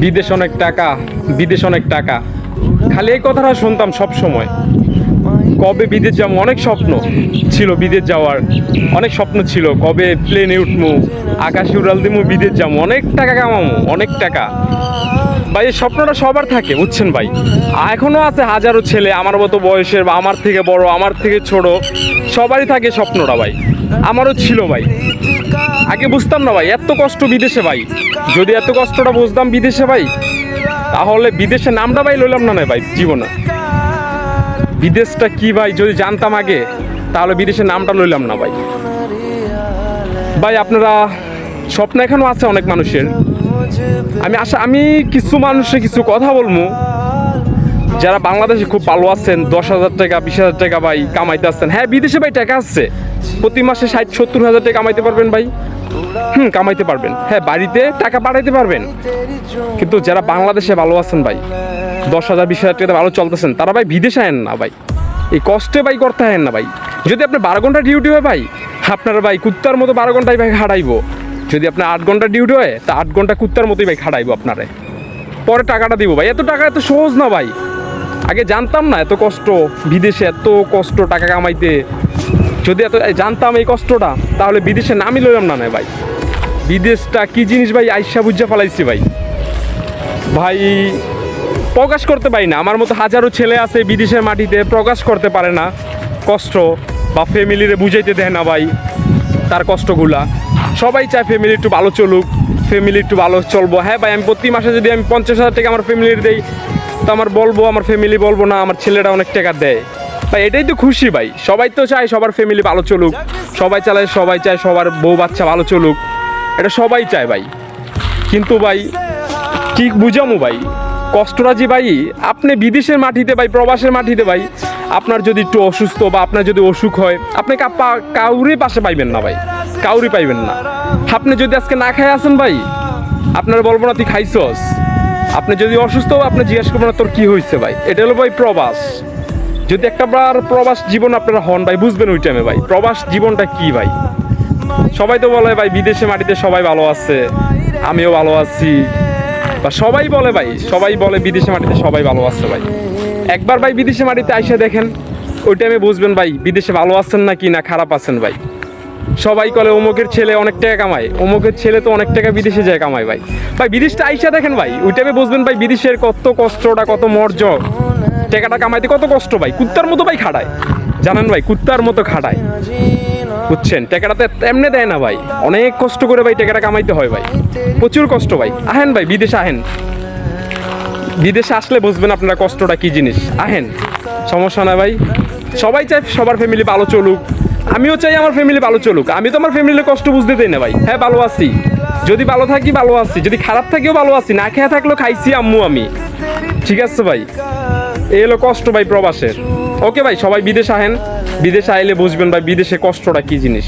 বিদেশ অনেক টাকা, বিদেশ অনেক টাকা। খালি এই কথাটা শুনতাম সব সময়। কবে বিদেশ যাব, অনেক স্বপ্ন ছিল বিদেশ যাওয়ার। অনেক স্বপ্ন ছিল, কবে প্লেনে উঠবো আকাশে উড়াল দিমু, বিদেশ যাব। অনেক টাকা কামামো, অনেক টাকা। ভাই, এই স্বপ্নটা সবার থাকে, বুঝছেন ভাই? এখনও আছে হাজারো ছেলে, আমার মতো বয়সের বা আমার থেকে বড়, আমার থেকে ছোট। সবারই থাকে স্বপ্নটা ভাই। আমারও ছিল ভাই। আগে বুঝতাম না ভাই, এত কষ্ট বিদেশে ভাই। যদি এত কষ্টটা বুঝতাম বিদেশে ভাই, তাহলে বিদেশে নামটা ভাই লইলাম না না ভাই, জীবনে। বিদেশটা কি ভাই, যদি জানতাম আগে, তাহলে বিদেশের নামটা লইলাম না ভাই। ভাই, আপনারা স্বপ্ন এখনও আছে অনেক মানুষের। আমি আশা, আমি কিছু মানুষের কিছু কথা বলব। যারা বাংলাদেশে খুব ভালো আছেন, দশ হাজার টাকা, বিশ হাজার টাকা ভাই কামাইতে আসছেন। হ্যাঁ বিদেশে ভাই টাকা আসছে প্রতি মাসে ষাট, সত্তর হাজার টাকা কামাইতে পারবেন ভাই। হুম, কামাইতে পারবেন। হ্যাঁ বাড়িতে টাকা পাঠাইতে পারবেন। কিন্তু যারা বাংলাদেশে ভালো আছেন ভাই, দশ হাজার, বিশ হাজার টাকা ভালো চলতেছেন, তারা ভাই বিদেশে আয়েন না ভাই। এই কষ্টে ভাই করতে আয়েন না ভাই। যদি আপনার বারো ঘণ্টা ডিউটি হয় ভাই, আপনার ভাই কুত্তার মতো বারো ঘন্টায় ভাই খাটাইবো যদি আপনার আট ঘণ্টা ডিউটি হয়, তা আট ঘণ্টা কুত্তার মতোই ভাই খাটাইবো আপনারে। পরে টাকাটা দিব ভাই। এত টাকা এত সহজ না ভাই। আগে জানতাম না এত কষ্ট, বিদেশে এত কষ্ট টাকা কামাইতে। যদি এত জানতাম এই কষ্টটা, তাহলে বিদেশে নামই লইলাম না ভাই। বিদেশটা কি জিনিস ভাই আইসা বুঝা ফেলাইছি ভাই। ভাই, প্রকাশ করতে পারি না। আমার মতো হাজারো ছেলে আছে বিদেশের মাটিতে, প্রকাশ করতে পারে না। কষ্ট বা ফ্যামিলিরে বুঝাইতে দেয় না ভাই তার কষ্টগুলা। সবাই চায় ফ্যামিলি একটু ভালো চলুক, ফ্যামিলি একটু ভালো চলবো। হ্যাঁ ভাই, আমি প্রতি মাসে যদি আমি পঞ্চাশ হাজার টাকা আমার ফ্যামিলির দেই তো আমার বলব, আমার ফ্যামিলি বলব না, আমার ছেলেরা অনেক টাকা দেয়। ভাই, এটাই তো খুশি ভাই। সবাই তো চায় সবার ফ্যামিলি ভালো চলুক। সবাই চালায়, সবাই চায় সবার বউ বাচ্চা ভালো চলুক। এটা সবাই চায় ভাই। কিন্তু ভাই, কি বুঝামু ভাই? কষ্টরাজি ভাই, আপনি বিদেশের মাটিতে ভাই, প্রবাসের মাটিতে ভাই, আপনার যদি একটু অসুস্থ বা আপনার যদি অসুখ হয়, আপনি কা- পা- পাশে পাইবেন না ভাই। কাউরি পাইবেন না। আপনি যদি আজকে না খাই আসেন ভাই, আপনার বলব না, তুই খাইছস। আপনি যদি অসুস্থ আপনি জিজ্ঞেস করবেন, তোর কি হয়েছে ভাই? এটা হলো ভাই প্রবাস। যদি একটা বার প্রবাস জীবন আপনারা হন, ভাই, বুঝবেন ওই টাইমে ভাই, প্রবাস জীবনটা কি ভাই? সবাই তো বলে, ভাই, বিদেশে মাটিতে সবাই ভালো আছে, আমিও ভালো আছি। বা সবাই বলে ভাই, সবাই বলে, বিদেশে মাটিতে সবাই ভালো আছে ভাই। একবার ভাই, বিদেশে মাটিতে আইসা দেখেন, ওই টাইমে বুঝবেন ভাই, বিদেশে ভালো আছেন না কি না খারাপ আছেন ভাই। সবাই কলে অমুকের ছেলে অনেক টাকা কামায়। অমুকের ছেলে তো অনেক টাকা বিদেশে যায় কামায় ভাই। ভাই, বিদেশটা আইসা দেখেন ভাই, ওই টাইমে বুঝবেন ভাই বিদেশের কত কষ্টটা, কত মর্য টাকাটা কামাইতে কত কষ্ট ভাই, কুত্তার মতো ভাই খাটায়। জানেন ভাই, কুত্তার মতো খাটায়। বুঝছেন? টাকাটা তো এমনি দেয় না ভাই। অনেক কষ্ট করে ভাই টাকাটা কামাইতে হয় ভাই। প্রচুর কষ্ট ভাই। আহেন ভাই, বিদেশে আহেন। বিদেশে আসলে বুঝবেন আপনারা কষ্টটা কি জিনিস। আহেন। সমস্যা না ভাই। সবাই চায় সবার ফ্যামিলি ভালো চলুক। আমিও চাই আমার ফ্যামিলি ভালো চলুক। আমি তো আমার ফ্যামিলির কষ্ট বুঝতে দেই না ভাই। হ্যাঁ ভালো আছি। যদি ভালো থাকি, ভালো আছি। যদি খারাপ থাকিও, ভালো আছি। না খেয়ে থাকলেও খাইছি আম্মু, আমি। ঠিক আছে ভাই। এলো হলো কষ্ট ভাই প্রবাসের। ওকে ভাই, সবাই বিদেশ আহেন। বিদেশে আইলে বুঝবেন ভাই, বিদেশে কষ্টটা কি জিনিস।